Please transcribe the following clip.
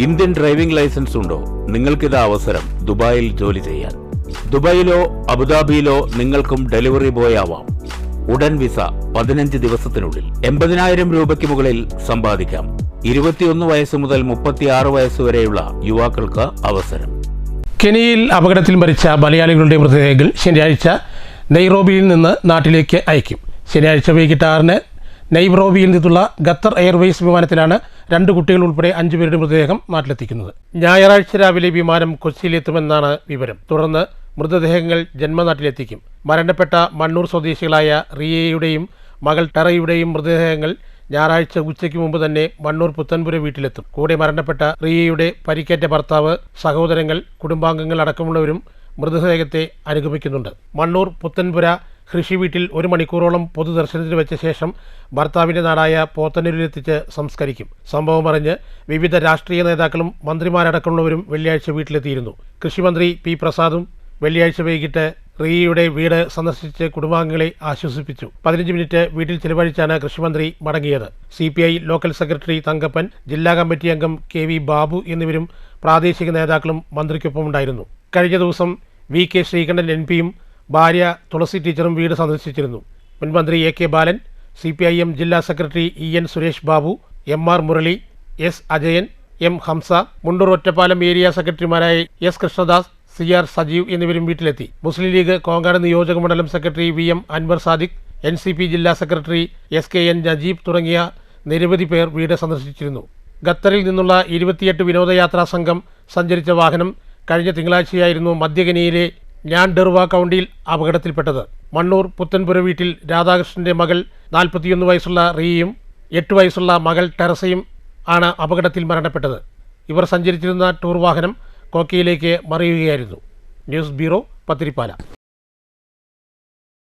Indian driving licence ഉണ്ടോ? നിങ്ങൾക്കിത് അവസരം. ദുബായിൽ ജോലി ചെയ്യാൻ. ദുബായിലോ അബുദാബിയിലോ നിങ്ങൾക്കും ഡെലിവറി ബോയ് ആവാം. ഉടൻ വിസ പതിനഞ്ച് ദിവസത്തിനുള്ളിൽ. എൺപതിനായിരം രൂപയ്ക്ക് മുകളിൽ സമ്പാദിക്കാം. ഇരുപത്തിയൊന്ന് വയസ്സ് മുതൽ മുപ്പത്തിയാറ് വയസ്സ് വരെയുള്ള യുവാക്കൾക്ക് അവസരം. കെനിയയിൽ അപകടത്തിൽ മരിച്ച മലയാളികളുടെ മൃതദേഹങ്ങൾ ശനിയാഴ്ച നെയ്റോബിയിൽ നിന്ന് നാട്ടിലേക്ക് അയക്കും. ശനിയാഴ്ച വൈകിട്ട് ആറിന് നെയ്റോബിയിൽ നിന്നുള്ള ഖത്തർ എയർവേസ് വിമാനത്തിലാണ് രണ്ട് കുട്ടികൾ ഉൾപ്പെടെ അഞ്ചു പേരുടെ മൃതദേഹം നാട്ടിലെത്തിക്കുന്നത്. ഞായറാഴ്ച രാവിലെ വിമാനം കൊച്ചിയിലെത്തുമെന്നാണ് വിവരം. തുടർന്ന് മൃതദേഹങ്ങൾ ജന്മനാട്ടിലെത്തിക്കും. മരണപ്പെട്ട മണ്ണൂർ സ്വദേശികളായ റിയയുടെയും മകൾ ടെറയുടെയും മൃതദേഹങ്ങൾ ഞായറാഴ്ച ഉച്ചയ്ക്ക് മുമ്പ് തന്നെ മണ്ണൂർ പുത്തൻപുര വീട്ടിലെത്തും. കൂടെ മരണപ്പെട്ട റിയയുടെ പരിക്കേറ്റ ഭർത്താവ് സഹോദരങ്ങൾ കുടുംബാംഗങ്ങൾ അടക്കമുള്ളവരും മൃതദേഹത്തെ അനുഗമിക്കുന്നുണ്ട്. മണ്ണൂർ പുത്തൻപുര കൃഷി വീട്ടിൽ ഒരു മണിക്കൂറോളം പൊതുദർശനത്തിന് വെച്ച ശേഷം ഭർത്താവിന്റെ നാടായ പോത്തന്നൂരിലെത്തിച്ച് സംസ്കരിക്കും. സംഭവം അറിഞ്ഞ് വിവിധ രാഷ്ട്രീയ നേതാക്കളും മന്ത്രിമാരടക്കമുള്ളവരും വെള്ളിയാഴ്ച വീട്ടിലെത്തിയിരുന്നു. കൃഷിമന്ത്രി പി പ്രസാദും വെള്ളിയാഴ്ച വൈകിട്ട് റിയയുടെ വീട് സന്ദർശിച്ച് കുടുംബാംഗങ്ങളെ ആശ്വസിപ്പിച്ചു. പതിനഞ്ച് മിനിറ്റ് വീട്ടിൽ ചെലവഴിച്ചാണ് കൃഷിമന്ത്രി മടങ്ങിയത്. C P I local secretary Thankappan ജില്ലാ കമ്മിറ്റി അംഗം കെ വി ബാബു എന്നിവരും പ്രാദേശിക നേതാക്കളും മന്ത്രിക്കൊപ്പമുണ്ടായിരുന്നു. കഴിഞ്ഞ ദിവസം വി കെ ശ്രീകണ്ഠൻ എം പിയും ഭാര്യ തുളസി ടീച്ചറും വീട് സന്ദർശിച്ചിരുന്നു. മുൻമന്ത്രി A K Balan C P I M ജില്ലാ secretary E N Suresh Babu M R Murali S Ajayan M Hamsa Mundur Ottapalam area സെക്രട്ടറിമാരായ S Krishnadas C R Sajeev എന്നിവരും വീട്ടിലെത്തി. മുസ്ലിം ലീഗ് കോങ്ങാട് നിയോജക മണ്ഡലം secretary V M Anvar Sadiq N C P ജില്ലാ secretary S K N Najeeb തുടങ്ങിയ നിരവധി പേർ വീട് സന്ദർശിച്ചിരുന്നു. ഖത്തറിൽ നിന്നുള്ള ഇരുപത്തിയെട്ട് വിനോദയാത്രാ സംഘം സഞ്ചരിച്ച വാഹനം കഴിഞ്ഞ തിങ്കളാഴ്ചയായിരുന്നു മധ്യകനിയിലെ ഞാൻഡെർവ കൗണ്ടിയിൽ അപകടത്തിൽപ്പെട്ടത്. മണ്ണൂർ പുത്തൻപുര വീട്ടിൽ രാധാകൃഷ്ണന്റെ മകൾ നാൽപ്പത്തിയൊന്ന് വയസ്സുള്ള റിയയും എട്ട് വയസ്സുള്ള മകൾ ടെറസയും ആണ് അപകടത്തിൽ മരണപ്പെട്ടത്. ഇവർ സഞ്ചരിച്ചിരുന്ന ടൂർ വാഹനം കോക്കയിലേക്ക് മറിയുകയായിരുന്നു. News bureau Pathirippala.